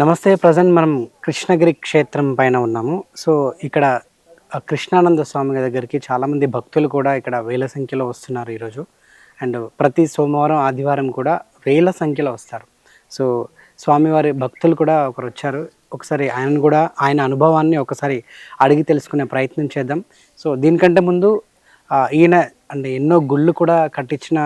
నమస్తే ప్రజెంట్ మనం కృష్ణగిరి క్షేత్రం పైన ఉన్నాము. సో ఇక్కడ కృష్ణానంద స్వామి దగ్గరికి చాలామంది భక్తులు కూడా ఇక్కడ వేల సంఖ్యలో వస్తున్నారు ఈరోజు. అండ్ ప్రతి సోమవారం ఆదివారం కూడా వేల సంఖ్యలో వస్తారు. సో స్వామివారి భక్తులు కూడా ఒకరు వచ్చారు. ఒకసారి ఆయన కూడా ఆయన అనుభవాన్ని ఒకసారి అడిగి తెలుసుకునే ప్రయత్నం చేద్దాం. సో దీనికంటే ముందు ఈయన అంటే ఎన్నో గుళ్ళు కూడా కట్టించిన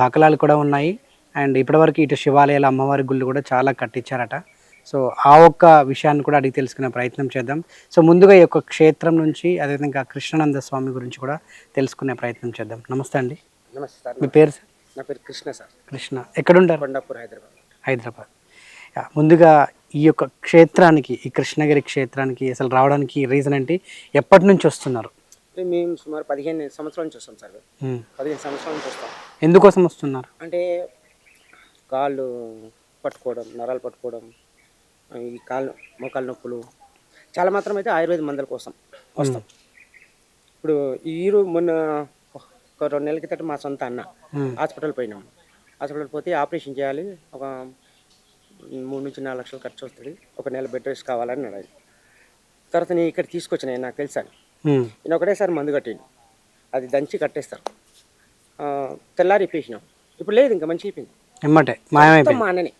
దాఖలాలు కూడా ఉన్నాయి. అండ్ ఇప్పటివరకు ఇటు శివాలయాల అమ్మవారి గుళ్ళు కూడా చాలా కట్టించారట. సో ఆ ఒక్క విషయాన్ని కూడా అడిగి తెలుసుకునే ప్రయత్నం చేద్దాం. సో ముందుగా ఈ యొక్క క్షేత్రం నుంచి అదేవిధంగా కృష్ణానంద స్వామి గురించి కూడా తెలుసుకునే ప్రయత్నం చేద్దాం. నమస్తే అండి. నమస్తే సార్. మీ పేరు సార్? నా పేరు కృష్ణ సార్. కృష్ణ. ఎక్కడుంటారు? కొండాపూర్ హైదరాబాద్. హైదరాబాద్. ముందుగా ఈ యొక్క క్షేత్రానికి ఈ కృష్ణగిరి క్షేత్రానికి అసలు రావడానికి రీజన్ ఏంటి? ఎప్పటి నుంచి వస్తున్నారు? అంటే మేము సుమారు పదిహేను సంవత్సరాల నుంచి వస్తాం సార్. పదిహేను సంవత్సరాల నుంచి వస్తాం. ఎందుకోసం వస్తున్నారు? అంటే కాళ్ళు పట్టుకోవడం నరాలు పట్టుకోవడం కాళ్ళు మోకాలు నొప్పులు. చాలా మాత్రం అయితే ఆయుర్వేద మందుల కోసం వస్తాం. ఇప్పుడు ఈ రో- మొన్న ఒక రెండు నెలల క్రితం మా సొంత అన్న. హాస్పిటల్ పోయినాం. హాస్పిటల్ పోతే ఆపరేషన్ చేయాలి. ఒక మూడు నుంచి నాలుగు లక్షలు ఖర్చు వస్తుంది. ఒక నెల బెడ్ రెస్ట్ కావాలని అన్నాడు తర్వాత నేను ఇక్కడ తీసుకొచ్చిన నాకు తెలుసాను. నేను ఒకటేసారి మందు కట్టిండు. అది దంచి కట్టేస్తారు. తెల్లారి ఇప్పేసినాం. ఇప్పుడు లేదు ఇంకా మంచి అయిపోయింది. సొంతం మాయమైపోయింది. మా అన్ననే.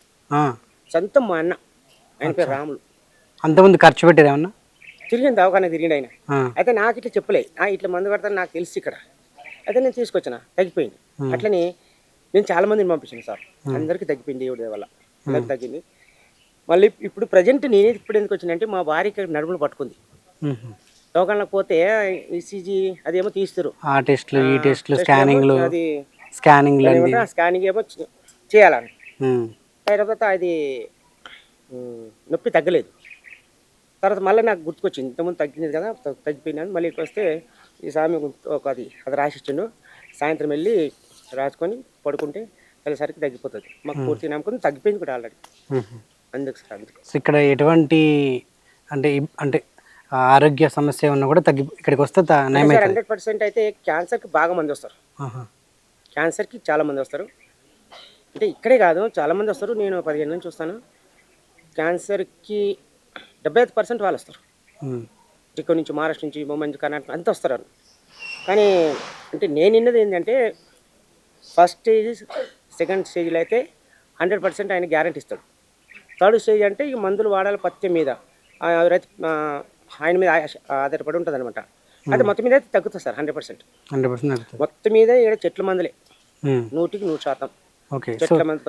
సొంతం మా అన్న. ఆయన పేరు రాములు. అంతకుముందు ఖర్చు పెట్టారు ఏమన్నా? తిరిగిన దవాఖాన తిరిగిండు ఆయన. అయితే నాకు ఇట్లా చెప్పలే. ఇట్లా మందు కడతాను నాకు తెలుసు ఇక్కడ. అయితే నేను తీసుకొచ్చిన తగ్గిపోయింది. అట్లనే నేను చాలా మందిని పంపించాను సార్. అందరికీ తగ్గిపోయింది దేవుడి దయ వల్ల. అందరికి తగ్గింది. మళ్ళీ ఇప్పుడు ప్రజెంట్ నేనే ఇప్పుడు ఎందుకు వచ్చినంటే మా భార్య ఇక్కడ నడుములు పట్టుకుంది. ఉహు. దవాఖానలో పోతే ఈసీజీ అదేమో తీస్తారు. ఆ టెస్ట్లు ఈ టెస్ట్లు స్కానింగ్లు అది ఆ స్కానింగ్ ఏమో చేయాలని. తర్వాత అది నొప్పి తగ్గలేదు. తర్వాత మళ్ళీ నాకు గుర్తుకొచ్చింది. ఇంతకుముందు తగ్గింది కదా త- తగ్గిపోయినాను మళ్ళీ ఇక్కడికి వస్తే ఈ స్వామి ఒక అది అది రాసిచ్చిండు. సాయంత్రం వెళ్ళి రాసుకొని పడుకుంటే తెల్లసరికి తగ్గిపోతుంది. మాకు పూర్తి నమ్మకం తగ్గిపోయింది కూడా ఆల్రెడీ. అందుకు సార్ అందుకు. ఇక్కడ ఎటువంటి అంటే అంటే ఆరోగ్య సమస్య ఉన్నా కూడా తగ్గి ఇక్కడికి వస్తే హండ్రెడ్ పర్సెంట్ అయితే క్యాన్సర్కి బాగా మంది వస్తారు. క్యాన్సర్కి చాలా మంది వస్తారు. అంటే ఇక్కడే కాదు చాలా మంది వస్తారు. నేను పదిహేను నుంచి చూస్తాను. క్యాన్సర్కి డెబ్బై ఐదు పర్సెంట్ వాళ్ళు వస్తారు. ఇక్కడ నుంచి మహారాష్ట్ర నుంచి ముంబై నుంచి కర్ణాటక అంతా వస్తారు. కానీ అంటే నేను విన్నది ఏంటంటే ఫస్ట్ స్టేజ్ సెకండ్ స్టేజ్లో అయితే హండ్రెడ్ పర్సెంట్ ఆయన గ్యారంటీ ఇస్తాడు. థర్డ్ స్టేజ్ అంటే ఈ మందులు వాడాలి పత్యం మీద. ఆ, ఆయన మీద ఆధారపడి ఉంటుంది అనమాట అది మొత్తం మీద అయితే తగ్గుతుంది sir hundred percent. Hundred percent మొత్తం మీద ఇక్కడ చెట్ల మందులే. నూటికి నూరు శాతం. ఓకే. చెట్ల మంది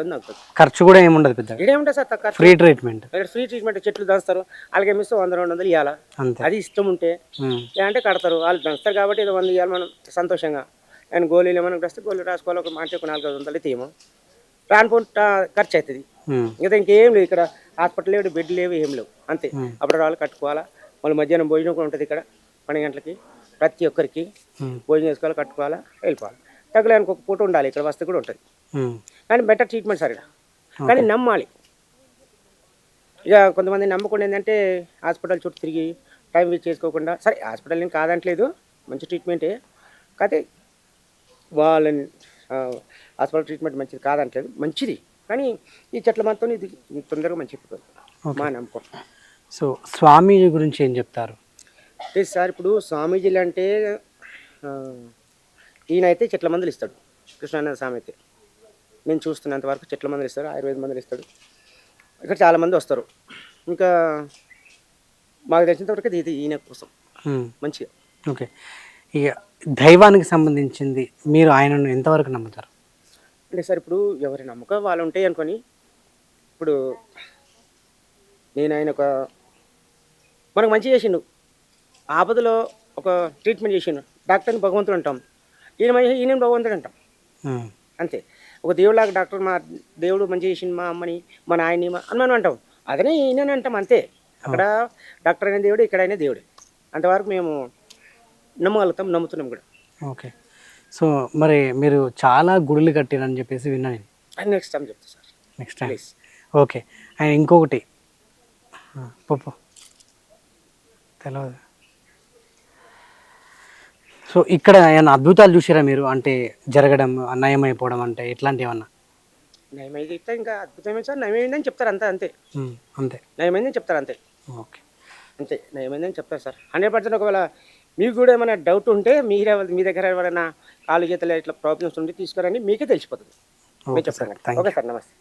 ఖర్చు కూడా ఏముండదు పెద్దగా. ఇదేముంటుంది సార్ తక్కువ ఫ్రీ ట్రీట్మెంట్ ఫ్రీ ట్రీట్మెంట్ చెట్లు దంచుతారు వాళ్ళకి ఏమిస్తే వంద రెండు వందలు ఇవ్వాలా అది ఇష్టం ఉంటే. అంటే కడతారు. వాళ్ళు దంచుతారు కాబట్టి ఏదో వంద ఇవ్వాలి మనం సంతోషంగా. అండ్ గోళీలు ఏమైనా వస్తే గోళీలు రాసుకోవాలి. ఒక మాట ఒక నాలుగు ఐదు వందలు తీయము రాని పూట ఖర్చు అవుతుంది. ఇంకా ఇంకేం లేదు ఇక్కడ. హాస్పిటల్ లేవు బెడ్ లేవు ఏం లేవు. అంతే. అప్పుడు వాళ్ళు కట్టుకోవాలా? మళ్ళీ మధ్యాహ్నం భోజనం కూడా ఉంటుంది ఇక్కడ. పన్నెండు గంటలకి ప్రతి ఒక్కరికి. భోజనం చేసుకోవాలి కట్టుకోవాలా వెళ్ళిపోవాలి. తగ్గలేనికి ఒక పూట ఉండాలి. ఇక్కడ వస్తే కూడా ఉంటుంది. కానీ బెటర్ ట్రీట్మెంట్ సార్ ఇక్కడ కానీ నమ్మాలి. ఇక కొంతమంది నమ్మకుండా ఏంటంటే హాస్పిటల్ చుట్టూ తిరిగి టైం వేస్ట్ చేసుకోకుండా సరే హాస్పిటల్ ఏం కాదంటలేదు మంచి ట్రీట్మెంటే కాకపోతే వాళ్ళని హాస్పిటల్ ట్రీట్మెంట్ మంచిది కాదంటలేదు మంచిది. కానీ ఈ చెట్ల మాత్రం ఇది తొందరగా మంచి మా నమ్మకం. సో స్వామీజీ గురించి ఏం చెప్తారు? అంటే సార్ ఇప్పుడు స్వామీజీలు అంటే ఈయన అయితే చెట్ల మందులు ఇస్తాడు కృష్ణానంద స్వామి అయితే. నేను చూస్తున్నంత వరకు చెట్ల మందులు ఇస్తాడు ఆయుర్వేద మందులు ఇస్తాడు. ఇక్కడ చాలామంది వస్తారు. ఇంకా మాకు తెలిసినంత వరకు ఇది ఈయన కోసం. మంచిగా. ఓకే. ఇక దైవానికి సంబంధించింది మీరు ఆయనను ఎంతవరకు నమ్ముతారు? అంటే సార్ ఇప్పుడు ఎవరి నమ్మకం వాళ్ళు ఉంటాయి అనుకొని ఇప్పుడు నేను ఆయన ఒక మనకు మంచి చేసిండు. ఆపదలో ఒక ట్రీట్మెంట్ చేసిండు. డాక్టర్ని భగవంతుడు అంటాం. ఈయన ఈయన భగవంతుడు అంటాం. అంతే. ఒక దేవుడిలాగా డాక్టర్ మా దేవుడు మంచి చేసిండు మా అమ్మని మా నాయన్ని మా అని మనం అంటాం. అదనే ఈయనని అంటాం అంతే. అక్కడ డాక్టర్ అయిన దేవుడు ఇక్కడ అయిన దేవుడే. అంతవరకు మేము నమ్మగలుగుతాం నమ్ముతున్నాం కూడా. ఓకే. సో మరి మీరు చాలా గుడులు కట్టిరని చెప్పేసి విన్నా నేను. అది నెక్స్ట్ టైం చెప్తా sir next time please okay. And ఇంకొకటి. పప్పు తెలియదు సో ఇక్కడ ఏమైనా అద్భుతాలు చూసారా మీరు? అంటే జరగడం నయం అయిపోవడం అంటే ఇట్లాంటివి ఏమన్నా? నయమైంది చెప్తే ఇంకా అద్భుతమైన సార్ నయమైందని చెప్తారు అంతే అంతే. అంతే. నయమైందని చెప్తారు అంతే. ఓకే. అంతే నయమైందని చెప్తారు సార్. హండ్రెడ్ పర్సెంట్ ఒకవేళ మీకు కూడా ఏమైనా డౌట్ ఉంటే మీరే మీ దగ్గర ఎవరైనా కాలు చేతలు ఇట్లా ప్రాబ్లమ్స్ ఉంటే తీసుకురండి మీకే తెలిసిపోతుంది. ఓకే సార్ నమస్తే.